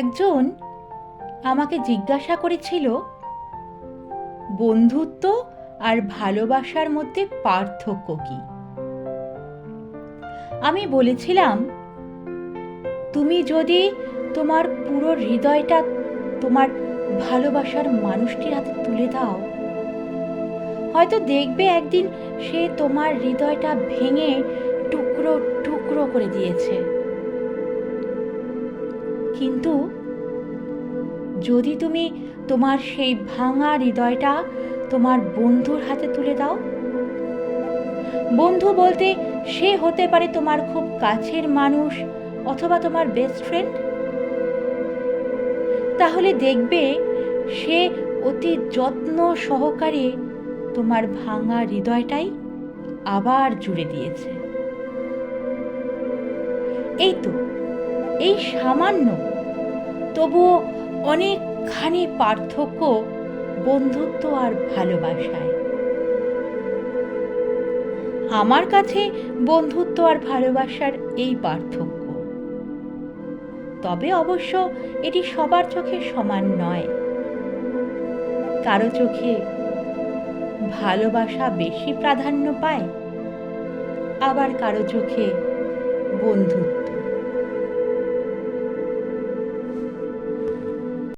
একজন আমাকে জিজ্ঞাসা করেছিল, বন্ধুত্ব আর ভালোবাসার মধ্যে পার্থক্য কি? আমি বলেছিলাম, তুমি যদি তোমার পুরো হৃদয়টা তোমার ভালোবাসার মানুষটির হাতে তুলে দাও, হয়তো দেখবে একদিন সে তোমার হৃদয়টা ভেঙে টুকরো টুকরো করে দিয়েছে। কিন্তু যদি তুমি তোমার সেই ভাঙা হৃদয়টা তোমার বন্ধুর হাতে তুলে দাও, বন্ধু বলতে সে হতে পারে তোমার খুব কাছের মানুষ অথবা তোমার বেস্ট ফ্রেন্ড তাহলে দেখবে সে অতি যত্ন সহকারে তোমার ভাঙা হৃদয়টাই আবার জুড়ে দিয়েছে। এই তো এই সামান্য। তবুও অনেকখানি পার্থক্য বন্ধুত্ব আর ভালোবাসায়। আমার কাছে বন্ধুত্ব আর ভালোবাসার এই পার্থক্য। তবে অবশ্য এটি সবার চোখে সমান নয়। কারও চোখে ভালোবাসা বেশি প্রাধান্য পায়, আবার কারও চোখে বন্ধুত্ব